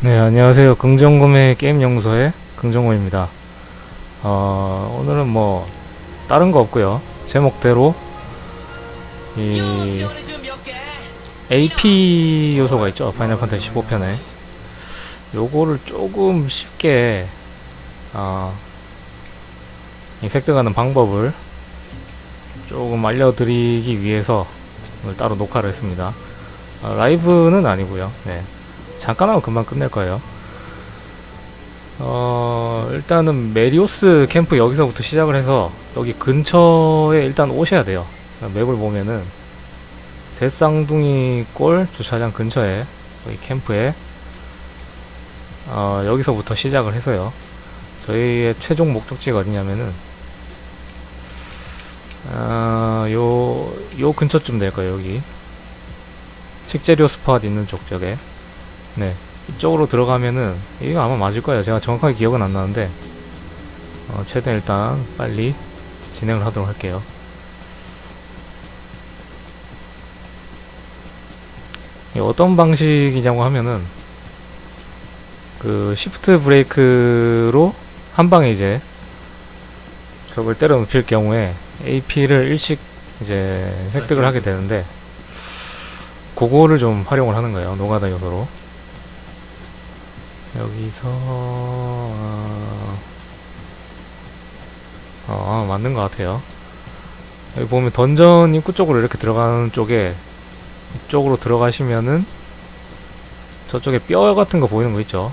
네, 안녕하세요. 긍정구매 게임 연구소의 긍정구입니다. 어, 오늘은 뭐 다른 거 없고요. 제목대로 이 AP 요소가 있죠. 파이널 판타지 15편에 요거를 조금 쉽게 어, 가는 방법을 조금 알려드리기 위해서 오늘 따로 녹화를 했습니다. 어, 라이브는 아니고요. 네. 잠깐 하면 금방 끝낼 거예요. 어, 일단은 메리오스 캠프 여기서부터 시작을 해서 여기 근처에 일단 오셔야 돼요. 맵을 보면은 대쌍둥이 골 주차장 근처에 여기 캠프에 어, 여기서부터 시작을 해서요. 저희의 최종 목적지가 어디냐면은 어, 요, 요 근처쯤 될 거예요, 여기. 식재료 스팟 있는 쪽 쪽에. 네. 이쪽으로 들어가면은, 이거 아마 맞을 거예요. 제가 정확하게 기억은 안 나는데, 어, 최대한 일단 빨리 진행을 하도록 할게요. 이 어떤 방식이냐고 하면은, 그, 시프트 브레이크로 한 방에 이제 적을 때려 눕힐 경우에 AP를 일식 이제 획득을 하게 되는데, 그거를 좀 활용을 하는 거예요. 노가다 요소로. 여기서 어, 어, 맞는 것 같아요. 여기 보면 던전 입구 쪽으로 이렇게 들어가는 쪽에 이쪽으로 들어가시면은 저쪽에 뼈 같은 거 보이는 거 있죠.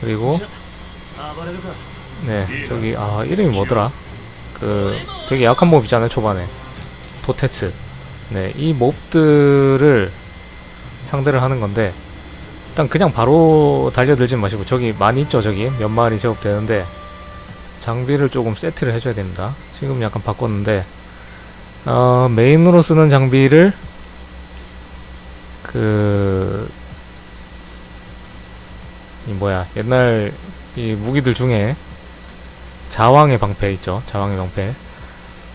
그리고 네 저기 아 이름이 뭐더라? 그 되게 약한 몹 있잖아요 초반에 도테츠. 네이 몹들을 상대를 하는 건데 일단 그냥 바로 달려들지 마시고 저기 많이 있죠 저기? 몇 마리 제법 되는데 장비를 조금 세트를 해줘야 됩니다. 지금 약간 바꿨는데 어, 메인으로 쓰는 장비를 그... 이 뭐야 옛날 이 무기들 중에 자왕의 방패 있죠? 자왕의 방패.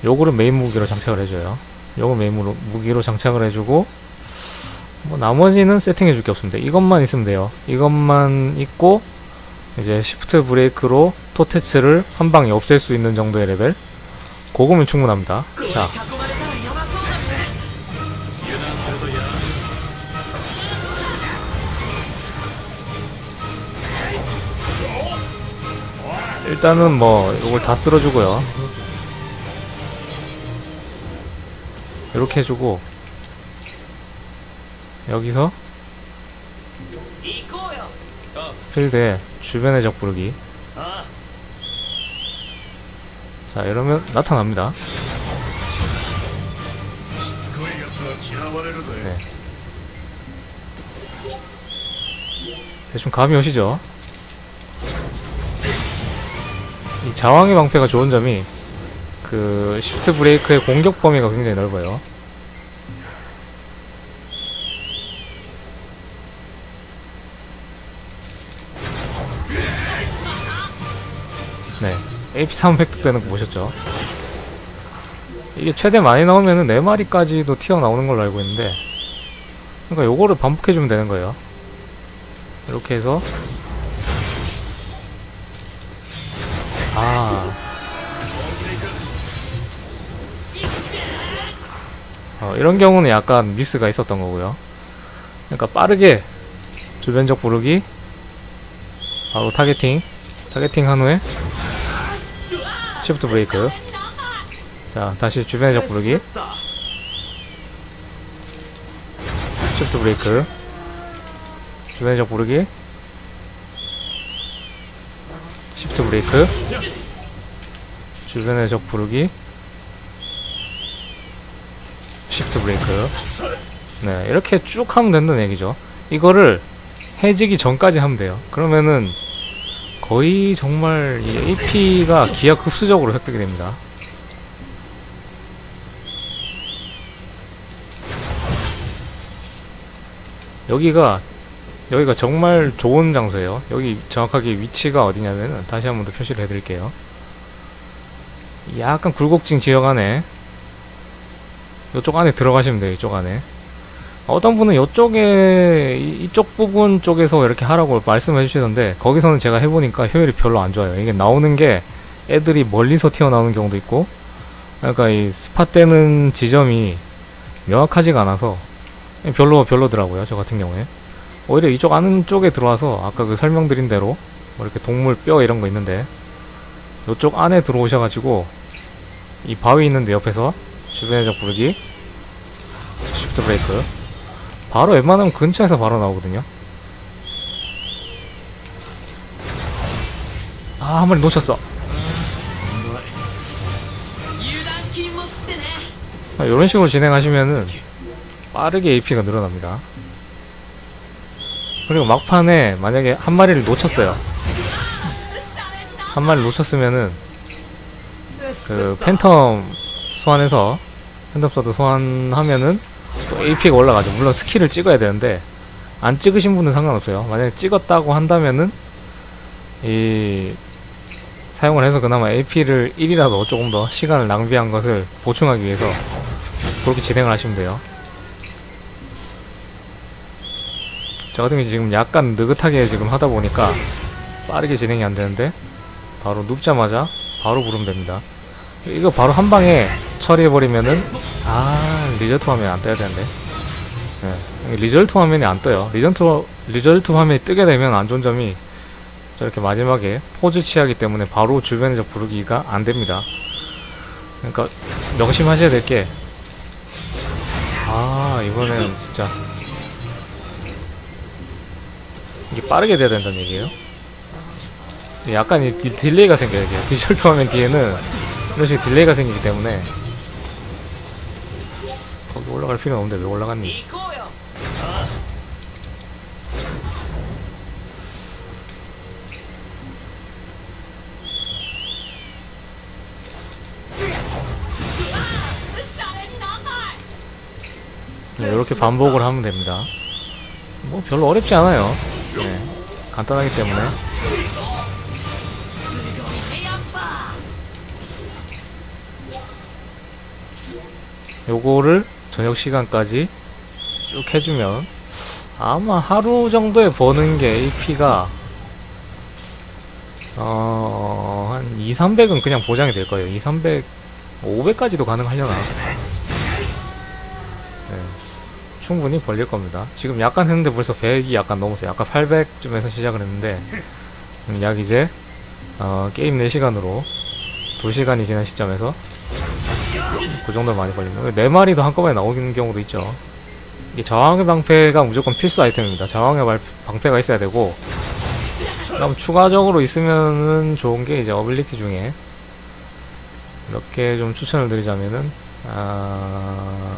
요거를 메인 무기로 장착을 해줘요. 요거 메인 무- 무기로 장착을 해주고 뭐 나머지는 세팅해 줄 게 없습니다. 이것만 있으면 돼요. 이것만 있고 이제 시프트 브레이크로 토테츠를 한 방에 없앨 수 있는 정도의 레벨. 그거면 충분합니다. 자, 일단은 뭐 이걸 다 쓸어주고요. 이렇게 해주고 여기서 필드에 주변의 적 부르기. 자 이러면 나타납니다. 네. 대충 감이 오시죠? 이 자왕의 방패가 좋은 점이 그 시프트 브레이크의 공격 범위가 굉장히 넓어요 네. AP3 획득 되는 거 보셨죠? 이게 최대 많이 나오면은 4마리까지도 튀어나오는 걸로 알고 있는데 그러니까 요거를 반복해주면 되는 거예요. 이렇게 해서. 아. 어, 이런 경우는 약간 미스가 있었던 거고요. 그러니까 빠르게 주변적 부르기. 바로 타겟팅. 타겟팅 한 후에 시프트 브레이크. 자 다시 주변의 적 부르기. 시프트 브레이크. 주변의 적 부르기. 시프트 브레이크. 주변의 적 부르기. 시프트 브레이크. 네 이렇게 쭉 하면 된다는 얘기죠. 이거를 해지기 전까지 하면 돼요. 그러면은 거의 정말 이 AP가 기하급수적으로 획득이 됩니다. 여기가 여기가 정말 좋은 장소예요. 여기 정확하게 위치가 어디냐면은 다시 한 번 더 표시를 해드릴게요. 약간 굴곡진 지역 안에 이쪽 안에 들어가시면 돼요. 이쪽 안에 어떤 분은 이쪽에 이- 이쪽 부분 쪽에서 이렇게 하라고 말씀해 주시던데 거기서는 제가 해보니까 효율이 별로 안 좋아요. 이게 나오는 게 애들이 멀리서 튀어나오는 경우도 있고 그러니까 이 스팟 되는 지점이 명확하지가 않아서 별로 별로더라고요. 저 같은 경우에 오히려 이쪽 아는 쪽에 들어와서 아까 그 설명드린 대로 뭐 이렇게 동물 뼈 이런 거 있는데 이쪽 안에 들어오셔가지고 이 바위 있는데 옆에서 주변에서 부르기 시프트 브레이크 바로 웬만하면 근처에서 바로 나오거든요. 아 한 마리 놓쳤어. 아, 이런 식으로 진행하시면은 빠르게 AP가 늘어납니다. 그리고 막판에 만약에 한 마리를 놓쳤어요. 한 마리 놓쳤으면은 그 팬텀 소환해서 핸드업서드 소환하면은 AP가 올라가죠. 물론 스킬을 찍어야 되는데 안 찍으신 분은 상관없어요. 만약에 찍었다고 한다면은 이 사용을 해서 그나마 AP를 1이라도 조금 더 시간을 낭비한 것을 보충하기 위해서 그렇게 진행을 하시면 돼요. 저 같은 경우 지금 약간 느긋하게 지금 하다 보니까 빠르게 진행이 안 되는데 바로 눕자마자 바로 부르면 됩니다. 이거 바로 한 방에 처리해버리면은 아 리저트 화면이 안 떠야 되는데. 네. 리절트 화면이 안 떠요. 리전트, 리절트 화면이 뜨게 되면 안 좋은 점이 저렇게 마지막에 포즈 취하기 때문에 바로 주변에서 부르기가 안 됩니다. 그러니까 명심하셔야 될 게 아 이번에는 진짜. 이게 빠르게 돼야 된다는 얘기예요? 약간 이 디- 딜레이가 생겨요 이게. 리절트 화면 뒤에는 이런 식의 딜레이가 생기기 때문에 올라갈 필요는 없는데 왜 올라갔니? 네, 이렇게 반복을 하면 됩니다. 뭐 별로 어렵지 않아요. 네, 간단하기 때문에. 요거를 저녁 시간까지 쭉 해주면 아마 하루 정도에 버는 게 AP가 어, 한 2, 300은 그냥 보장이 될 거예요. 2, 300, 500까지도 가능하려나? 네. 충분히 벌릴 겁니다. 지금 약간 했는데 벌써 100이 약간 넘었어요. 아까 800쯤에서 시작을 했는데, 음, 약 이제, 어, 게임 4시간으로 2시간이 지난 시점에서 그 정도 많이 걸립니다. 네 마리도 한꺼번에 나오는 경우도 있죠. 이 저항의 방패가 무조건 필수 아이템입니다. 저항의 발- 방패가 있어야 되고, 그럼 추가적으로 있으면은 좋은 게 이제 어빌리티 중에 몇개좀 추천을 드리자면은, 아,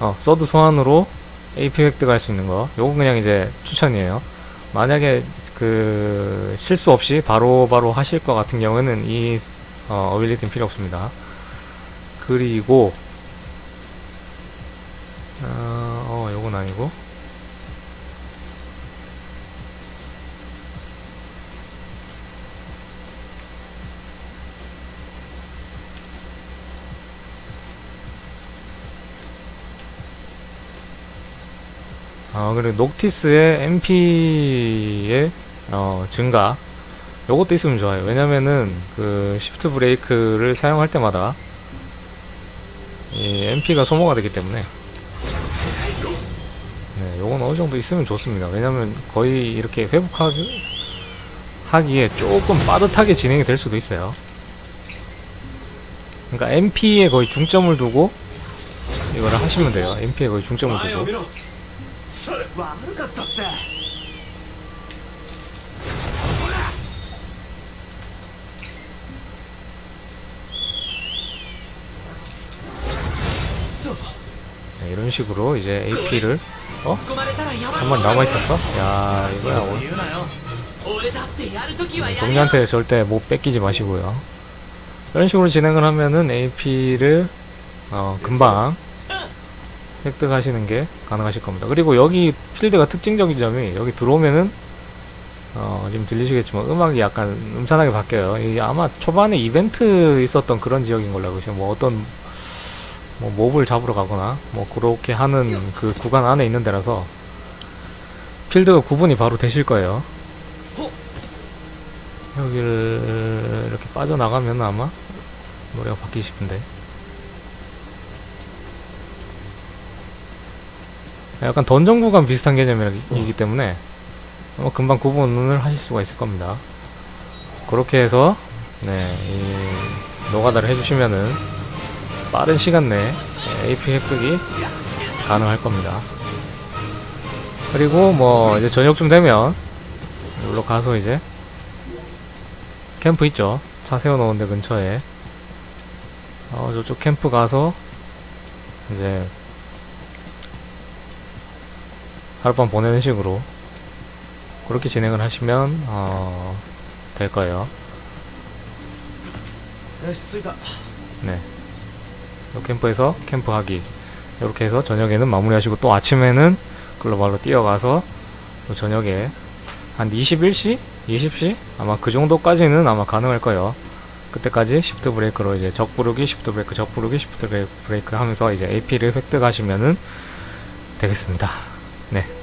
어, 서드 소환으로 AP 획득할 수 있는 거. 요거 그냥 이제 추천이에요. 만약에 그 실수 없이 바로 바로 하실 것 같은 경우에는 이 어, 어빌리티는 필요 없습니다. 그리고 어, 어 요건 아니고 어, 그리고 녹티스의 MP의 어, 증가 요것도 있으면 좋아요. 왜냐면은 그 시프트 브레이크를 사용할 때마다 이 MP가 소모가 되기 때문에 네, 요건 어느 정도 있으면 좋습니다. 왜냐면 거의 이렇게 회복하기 하기에 조금 빠듯하게 진행이 될 수도 있어요. 그러니까 MP에 거의 중점을 두고 이거를 하시면 돼요. MP에 거의 중점을 두고 네, 이런 식으로 이제 AP를 어? 한 번 남아 있었어? 야 이거야 올. 동료한테 절대 못 뺏기지 마시고요. 이런 식으로 진행을 하면은 AP를 어, 금방 획득하시는 게 가능하실 겁니다. 그리고 여기 필드가 특징적인 점이 여기 들어오면은 어, 지금 들리시겠지만 음악이 약간 음산하게 바뀌어요. 이게 아마 초반에 이벤트 있었던 그런 지역인 걸로 알고 있어요. 뭐 어떤 뭐 몹을 잡으러 가거나 뭐 그렇게 하는 그 구간 안에 있는 데라서 필드가 구분이 바로 되실 거예요. 여기를 이렇게 빠져나가면 아마 노래가 바뀌고 싶은데 약간 던전 구간 비슷한 개념이기 때문에 아마 금방 구분을 하실 수가 있을 겁니다. 그렇게 해서 네, 이 노가다를 해주시면은 빠른 시간 내에 예, AP 획득이 가능할 겁니다. 그리고 뭐 이제 저녁쯤 되면 여기로 가서 이제 캠프 있죠? 차 세워놓은 데 근처에 어, 저쪽 캠프 가서 이제 하룻밤 보내는 식으로 그렇게 진행을 하시면 어, 될 거예요. 네. 요 캠프에서 캠프하기 이렇게 해서 저녁에는 마무리하시고 또 아침에는 글로벌로 뛰어가서 또 저녁에 한 21시? 20시? 아마 그 정도까지는 아마 가능할 거예요. 그때까지 시프트 브레이크로 이제 적 부르기, 시프트 브레이크, 적 부르기, 시프트 브레이크 하면서 이제 AP를 획득하시면은 되겠습니다. 네.